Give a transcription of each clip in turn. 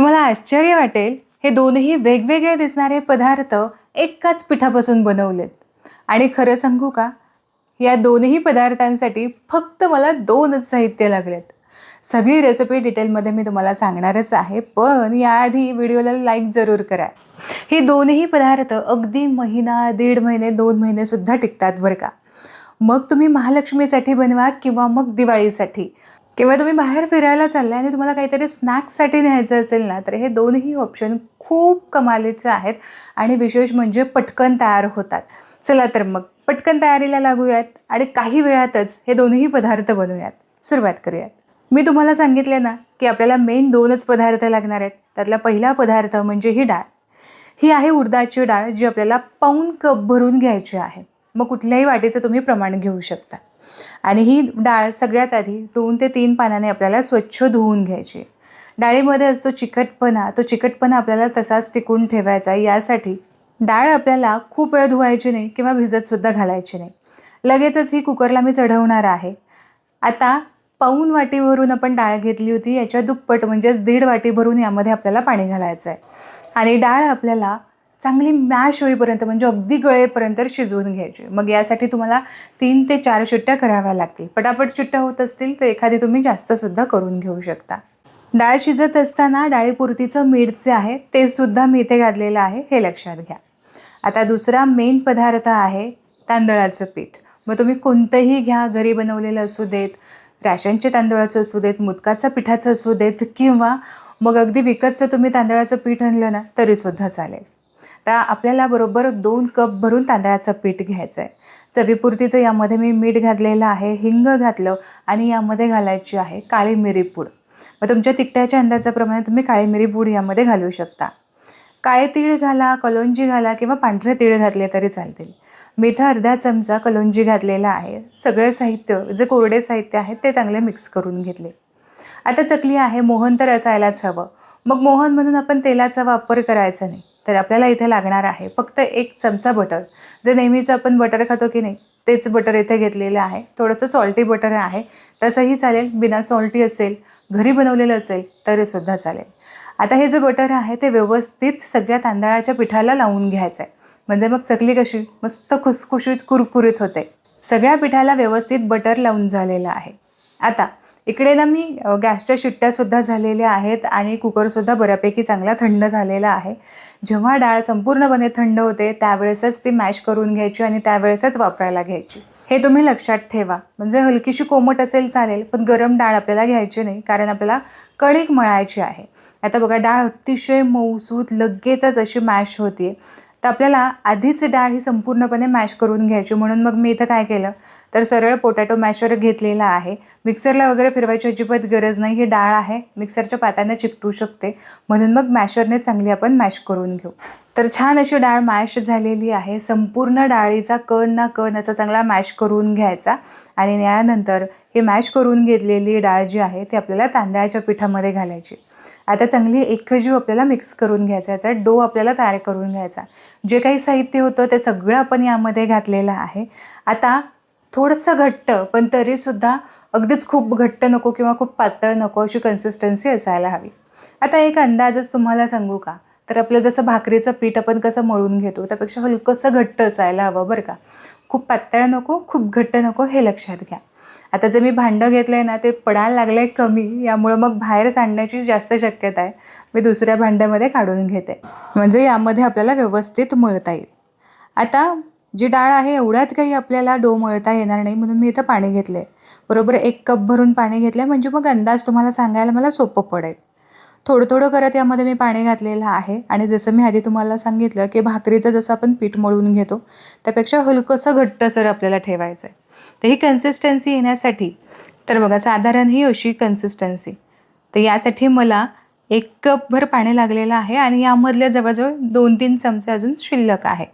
तुम्हाला आश्चर्य वाटेल हे दोनही वेगवेगळे दिसणारे पदार्थ एकाच पिठापासून बनवलेत. आणि खरं सांगू का? या दोनही पदार्थांसाठी फक्त मला दोनच साहित्य लागलेत. सगळी रेसिपी डिटेलमध्ये मी तुम्हाला सांगणारच आहे पण याआधी व्हिडिओला लाईक जरूर करा. हे दोनही पदार्थ अगदी महिना दीड महिने दोन महिनेसुद्धा टिकतात बरं का. मग तुम्ही महालक्ष्मीसाठी बनवा किंवा मग दिवाळीसाठी. किंवा तुम्ही बाहेर फिरायला चाललाय आणि तुम्हाला काहीतरी स्नॅक्ससाठी न्यायचं असेल ना तर हे दोनही ऑप्शन खूप कमालीचे आहेत आणि विशेष म्हणजे पटकन तयार होतात. चला तर मग पटकन तयारीला लागूयात आणि काही वेळातच हे दोन्ही पदार्थ बनवूयात सुरुवात करूयात. मी तुम्हाला सांगितले ना की आपल्याला मेन दोनच पदार्थ लागणार आहेत. त्यातला पहिला पदार्थ म्हणजे ही डाळ. ही आहे उडदाची डाळ जी आपल्याला पाऊन कप भरून घ्यायची आहे. मग कुठल्याही वाटीचं तुम्ही प्रमाण घेऊ शकता. आणि ही डाळ सगळ्यात आधी दोन ते तीन पानाने आपल्याला स्वच्छ धुवून घ्यायची. डाळीमध्ये असतो चिकटपणा तो चिकटपणा आपल्याला तसाच टिकून ठेवायचा यासाठी डाळ आपल्याला खूप वेळ धुवायची नाही किंवा भिजतसुद्धा घालायची नाही. लगेचच ही कुकरला मी चढवणार आहे. आता पाऊन वाटीभरून आपण डाळ घेतली होती याच्या दुप्पट म्हणजेच दीड वाटी भरून यामध्ये आपल्याला पाणी घालायचं आहे आणि डाळ आपल्याला चांगली मॅश होईपर्यंत म्हणजे अगदी गळेपर्यंत शिजवून घ्यायची. मग यासाठी तुम्हाला तीन ते चार शिट्ट्या कराव्या लागतील. पटापट चुट्ट्या होत असतील तर एखादी तुम्ही जास्तसुद्धा करून घेऊ शकता. डाळ शिजत असताना डाळीपुरतीचं मीठ जे आहे ते सुद्धा मी इथे घातलेलं आहे हे लक्षात घ्या. आता दुसरा मेन पदार्थ आहे तांदळाचं पीठ. मग तुम्ही कोणतंही घ्या घरी बनवलेलं असू देत रॅशनचे तांदळाचं असू देत मुदकाचं पिठाचं असू देत किंवा मग अगदी विकतचं तुम्ही तांदळाचं पीठ आणलं ना तरीसुद्धा चालेल. तर आपल्याला बरोबर दोन कप भरून तांदळाचं पीठ घ्यायचं आहे चवीपुरतीचं यामध्ये मी मीठ घातलेलं आहे हिंग घातलं आणि यामध्ये घालायची आहे काळी मिरी पूड. मग तुमच्या तिखट्याच्या अंदाजाप्रमाणे तुम्ही काळी मिरी पूड यामध्ये घालू शकता. काळे तीळ घाला कलोंजी घाला किंवा पांढरे तीळ घातले तरी चालतील. मी इथं अर्धा चमचा कलोंजी घातलेला आहे. सगळे साहित्य जे कोरडे साहित्य आहे ते चांगले मिक्स करून घेतले. आता चकली आहे मोहन तर असायलाच हवं. मग मोहन म्हणून आपण तेलाचा वापर करायचा नाही. तर आपल्याला इथे लागणार आहे. फक्त एक चमचा बटर जे नेहमीचं आपण बटर खातो की नाही तेच बटर इथे घेतलेलं आहे. थोडंसं सॉल्टी बटर आहे. तसंही चालेल. बिना सॉल्टी असेल घरी बनवलेलं असेल तरीसुद्धा चालेल. आता हे जे बटर आहे ते व्यवस्थित सगळ्या तांदळाच्या पिठाला लावून घ्यायचं आहे म्हणजे मग चकली कशी? मस्त खुसखुशीत कुरकुरीत होते. सगळ्या पिठाला व्यवस्थित बटर लावून झालेलं आहे. आता इकडे ना मी गॅसच्या शिट्ट्यासुद्धा झालेल्या आहेत आणि कुकरसुद्धा बऱ्यापैकी चांगला थंड झालेला आहे. जेव्हा डाळ संपूर्णपणे थंड होते त्यावेळेसच ती मॅश करून घ्यायची आणि त्यावेळेसच वापरायला घ्यायची. हे तुम्ही लक्षात ठेवा. म्हणजे हलकीशी कोमट असेल चालेल पण गरम डाळ आपल्याला घ्यायची नाही कारण आपल्याला कणिक मळायची आहे. आता बघा डाळ अतिशय मऊसूत लगेचच अशी मॅश होते तर आपल्याला आधीच डाळ ही संपूर्णपणे मॅश करून घ्यायची. म्हणून मग मी इथं काय केलं? तर सरळ पोटॅटो मॅशर घेतलेला आहे. मिक्सरला वगैरे फिरवायची अजिबात गरज नाही. ही डाळ आहे. मिक्सरच्या पात्याने चिकटू शकते. म्हणून मग मॅशरने चांगली आपण मॅश करून घेऊ. तर छान अशी डाळ मॅश झालेली आहे. संपूर्ण डाळीचा कण ना कण असा चांगला मॅश करून घ्यायचा. आणि यानंतर ही मॅश करून घेतलेली डाळ जी आहे ती आपल्याला तांदळाच्या पिठामध्ये घालायची. आता चांगली एकजीव आपल्याला मिक्स करून घ्यायचा याचा डो आपल्याला तयार करून घ्यायचा जे काही साहित्य होतं ते सगळं आपण यामध्ये घातलेलं आहे. आता थोडंसं घट्ट पण तरीसुद्धा अगदीच खूप घट्ट नको किंवा खूप पातळ नको अशी कन्सिस्टन्सी असायला हवी. आता एक अंदाजच तुम्हाला सांगू का? तर आपलं जसं भाकरीचं पीठ आपण कसं मळून घेतो त्यापेक्षा हलकंसं घट्ट असायला हवं बरं का. खूप पातळ नको खूप घट्ट नको हे लक्षात घ्या. आता जे मी भांडं घेतलं आहे ना ते पडायला लागलं आहे कमी यामुळं मग बाहेर सांडण्याची जास्त शक्यता आहे. मी दुसऱ्या भांड्यामध्ये काढून घेते. म्हणजे यामध्ये आपल्याला व्यवस्थित मळता येईल. आता जी डाळ आहे एवढ्यात काही आपल्याला डो मळता येणार नाही म्हणून मी इथं पाणी घेतलं आहे बरोबर एक कप भरून पाणी घेतलं आहे म्हणजे मग अंदाज तुम्हाला सांगायला मला सोपं पडेल. थोडं थोडं करत यामध्ये मी पाणी घातलेलं आहे. आणि जसं मी आधी तुम्हाला सांगितलं की भाकरीचं जसं आपण पीठ मळून घेतो त्यापेक्षा हलकंसं घट्टसर आपल्याला ठेवायचं आहे. तर ही कन्सिस्टन्सी येण्यासाठी तर बघा साधारण ही अशी कन्सिस्टन्सी तर यासाठी मला एक कपभर पाणी लागलेलं आहे आणि यामधल्या जवळजवळ दोन तीन चमचे अजून शिल्लक आहे.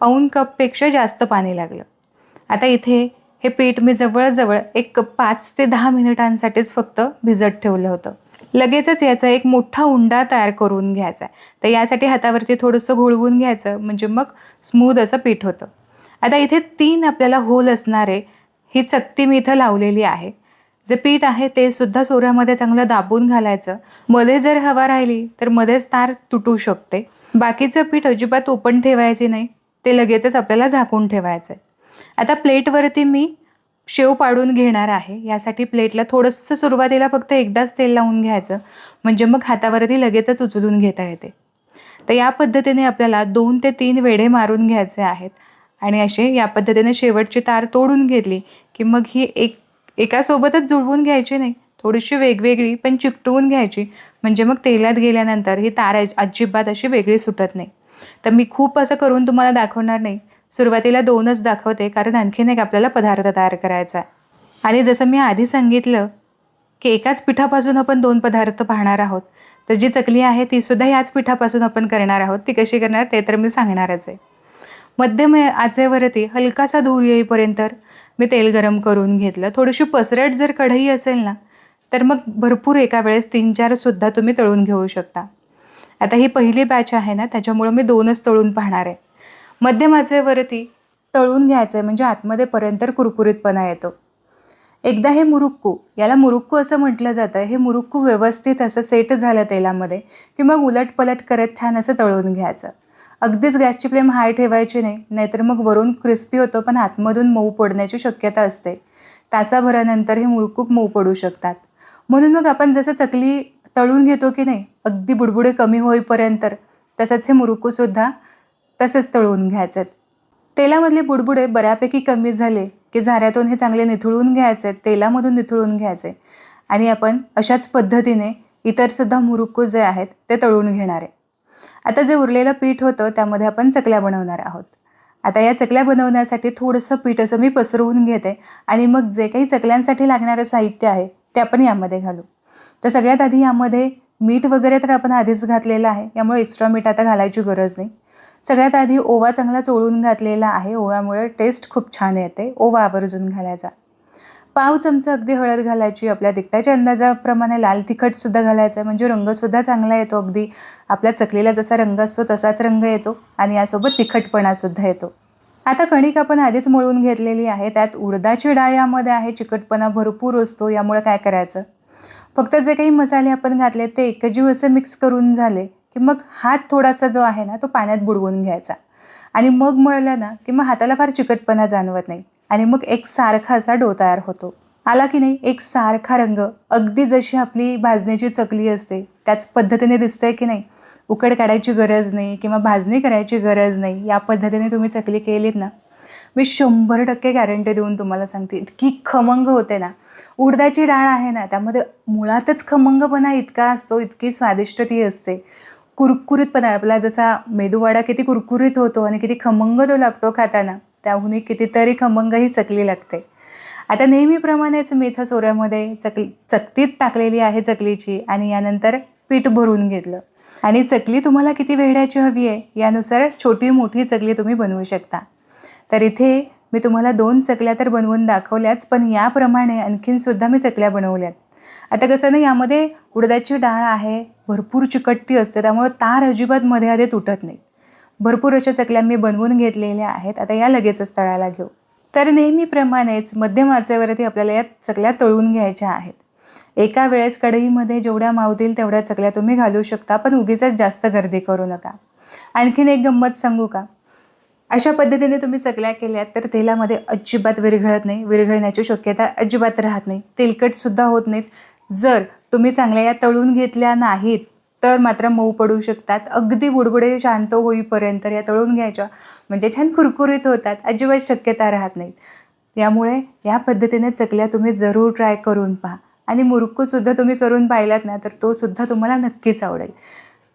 पाऊन कपपेक्षा जास्त पाणी लागलं. आता इथे हे पीठ मी जवळजवळ एक पाच ते दहा मिनिटांसाठीच फक्त भिजत ठेवलं होतं. लगेचच याचा एक मोठा उंडा तयार करून घ्यायचा आहे. तर यासाठी हातावरती थोडंसं घोळवून घ्यायचं म्हणजे मग स्मूद असं पीठ होतं. आता इथे तीन आपल्याला होल असणारे ही चकती मी इथं लावलेली आहे. जे पीठ आहे ते सुद्धा सोऱ्यामध्ये चांगलं दाबून घालायचं. मध्ये जर हवा राहिली तर मध्येच तार तुटू शकते. बाकीचं पीठ अजिबात ओपन ठेवायचे नाही. ते लगेचच आपल्याला झाकून ठेवायचं आहे आता प्लेटवरती मी शेव पाडून घेणार आहे. यासाठी प्लेटला थोडंसं सुरुवातीला फक्त एकदाच तेल लावून घ्यायचं. म्हणजे मग हातावरती लगेचच उचलून घेता येते. तर या पद्धतीने आपल्याला दोन ते तीन वेढे मारून घ्यायचे आहेत. आणि असे या पद्धतीने शेवटची तार तोडून घेतली की मग ही एक एकासोबतच जुळवून घ्यायची नाही. थोडीशी वेगवेगळी पण चिकटवून घ्यायची. म्हणजे मग तेलात गेल्यानंतर ही तार अजिबात अशी वेगळी सुटत नाही. तर मी खूप असं करून तुम्हाला दाखवणार नाही. सुरुवातीला दोनच दाखवते कारण आणखीन एक आपल्याला पदार्थ तयार करायचा आहे. आणि जसं मी आधी सांगितलं की एकाच पिठापासून आपण दोन पदार्थ पाहणार आहोत तर जी चकली आहे ती सुद्धा याच पिठापासून आपण करणार आहोत ती कशी करणार ते तर मी सांगणारच आहे. मध्यम आचेवरती हलकासा धूर येईपर्यंत मी तेल गरम करून घेतलं. थोडीशी पसरट जर कढई असेल ना तर मग भरपूर एका वेळेस तीन चार सुद्धा तुम्ही तळून घेऊ शकता. आता ही पहिली बॅच आहे ना त्याच्यामुळं मी दोनच तळून पाहणार आहे. मध्यम आचेवरती तळून घ्यायचं आहे म्हणजे आतमध्ये पर्यंत कुरकुरीतपणा येतो. एकदा हे मुरुक्कू याला मुरुक्कू असं म्हटलं जातं हे मुरुक्कू व्यवस्थित असं सेट झालं तेलामध्ये की मग उलटपलट करत छान असं तळून घ्यायचं. अगदीच गॅसची फ्लेम हाय ठेवायची नाही नाहीतर मग वरून क्रिस्पी होतो पण आतमधून मऊ पडण्याची शक्यता असते. तासाभरानंतर हे मुरुक्कू मऊ पडू शकतात. म्हणून मग आपण जसं चकली तळून घेतो की नाही अगदी बुडबुडे कमी होईपर्यंत तसंच हे मुरुक्कूसुद्धा तसेच तळून घ्यायचेत. तेलामधले बुडबुडे बऱ्यापैकी कमी झाले की झाऱ्यातून हे चांगले निथळून घ्यायचे तेलामधून निथळून घ्यायचे. आणि आपण अशाच पद्धतीने इतरसुद्धा मुरुक्कू जे आहेत ते तळून घेणार. आहे आता जे उरलेलं पीठ होतं त्यामध्ये आपण चकल्या बनवणार आहोत. आता या चकल्या बनवण्यासाठी थोडंसं पीठ असं मी पसरवून घेते आणि मग जे काही चकल्यांसाठी लागणारं साहित्य आहे ते आपण यामध्ये घालू. तर सगळ्यात आधी यामध्ये मीठ वगैरे तर आपण आधीच घातलेलं आहे यामुळे एक्स्ट्रा मीठ आता घालायची गरज नाही. सगळ्यात आधी ओवा चांगला चोळून घातलेला आहे ओव्यामुळे टेस्ट खूप छान येते. ओवा आवर्जून घालायचा. पाव चमचा अगदी हळद घालायची आपल्या तिखटाच्या अंदाजाप्रमाणे लाल तिखटसुद्धा घालायचं आहे म्हणजे रंगसुद्धा चांगला येतो अगदी. आपल्या चकलीला जसा रंग असतो तसाच रंग येतो आणि यासोबत तिखटपणासुद्धा येतो. आता कणिक आपण आधीच मळून घेतलेली आहे त्यात उडदाची डाळ यामध्ये आहे चिकटपणा भरपूर असतो यामुळे काय करायचं? फक्त जे काही मसाले आपण घातले ते एकजीव असं मिक्स करून झाले की मग हात थोडासा जो आहे ना तो पाण्यात बुडवून घ्यायचा. आणि मग मळलं ना की मग हाताला फार चिकटपणा जाणवत नाही. आणि मग एक सारखा असा डो तयार होतो. आला की नाही एक सारखा रंग अगदी जशी आपली भाजण्याची चकली असते त्याच पद्धतीने दिसतंय की नाही? उकड काढायची गरज नाही किंवा भाजणी करायची गरज नाही या पद्धतीने तुम्ही चकली केलीत ना मी शंभर टक्के गॅरंटी देऊन तुम्हाला सांगते इतकी खमंग होते ना उडदाची डाळ आहे ना त्यामध्ये मुळातच खमंगपणा इतका असतो इतकी स्वादिष्ट ती असते. कुरकुरीतपणा आपला जसा मेदूवाडा किती कुरकुरीत होतो आणि किती खमंग तो लागतो खाताना त्याहूनही कितीतरी खमंग ही चकली लागते. आता नेहमीप्रमाणेच मी सोऱ्यामध्ये चकली चकतीत टाकलेली आहे चकलीची आणि यानंतर पीठ भरून घेतलं. आणि चकली तुम्हाला किती वेळाची हवी आहे यानुसार छोटी मोठी चकली तुम्ही बनवू शकता. तर इथे मी तुम्हाला दोन चकल्या तर बनवून दाखवल्याच पण याप्रमाणे आणखीनसुद्धा मी चकल्या बनवल्यात. आता कसं ना यामध्ये उडदाची डाळ आहे भरपूर चिकटती असते त्यामुळे तार अजिबात मध्ये आधी तुटत नाही. भरपूर अशा चकल्या मी बनवून घेतलेल्या आहेत आता या लगेचच तळायला घेऊ. तर नेहमीप्रमाणेच मध्यम आचेवरती आपल्याला या चकल्या तळून घ्यायच्या आहेत. एका वेळेस कढईमध्ये जेवढ्या मावतील तेवढ्या चकल्या तुम्ही घालू शकता पण उगीच जास्त गर्दी करू नका. आणखीन एक गंमत सांगू का? अशा पद्धतीने तुम्ही चकल्या केल्यात तर तेलामध्ये अजिबात विरघळत नाही. विरघळण्याची शक्यता अजिबात राहत नाही. तेलकटसुद्धा होत नाहीत. जर तुम्ही चांगल्या या तळून घेतल्या नाहीत तर मात्र मऊ पडू शकतात. अगदी बुडबुडे शांत होईपर्यंत या तळून घ्यायच्या. म्हणजे छान कुरकुरीत होतात. अजिबात शक्यता राहत नाहीत. त्यामुळे या पद्धतीने चकल्या तुम्ही जरूर ट्राय करून पहा. आणि मुरकूसुद्धा तुम्ही करून पाहिलात ना तर तोसुद्धा तुम्हाला नक्कीच आवडेल.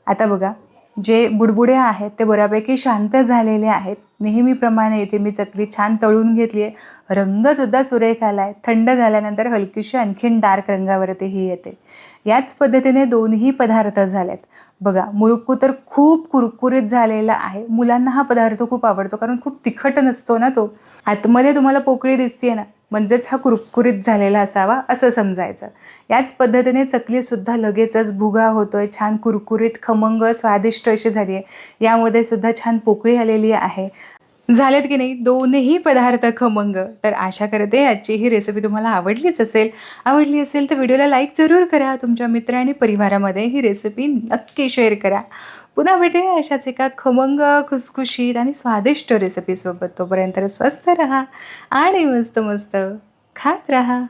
आता बघा जे बुडबुडे आहेत ते बऱ्यापैकी शांत झालेले आहेत. नेहमीप्रमाणे इथे मी चकली छान तळून घेतली आहे. रंगसुद्धा सुरेख आला आहे थंड झाल्यानंतर हलकीशी आणखीन डार्क रंगावरती ही येते. याच पद्धतीने दोन्ही पदार्थ झालेत. बघा मुरुक्कू तर खूप कुरकुरीत झालेला आहे. मुलांना हा पदार्थ खूप आवडतो कारण खूप तिखट नसतो ना तो. आतमध्ये तुम्हाला पोकळी दिसते ना. म्हणजेच हा कुरकुरीत झालेला असावा असं समजायचं. याच पद्धतीने चकलीसुद्धा लगेचच भुगा होतो आहे छान कुरकुरीत खमंग स्वादिष्ट अशी झाली आहे यामध्ये सुद्धा छान पोकळी आलेली आहे. झालेत की नाही? दोनही पदार्थ खमंग. तर आशा करते आजची ही रेसिपी तुम्हाला आवडलीच असेल. आवडली असेल तर व्हिडिओला लाईक जरूर करा. तुमच्या मित्र आणि परिवारामध्ये ही रेसिपी नक्की शेअर करा. पुन्हा भेटूया अशाच एका खमंग खुसखुशीत आणि स्वादिष्ट रेसिपीसोबत तोपर्यंत स्वस्त रहा आणि मस्त मस्त खात रहा.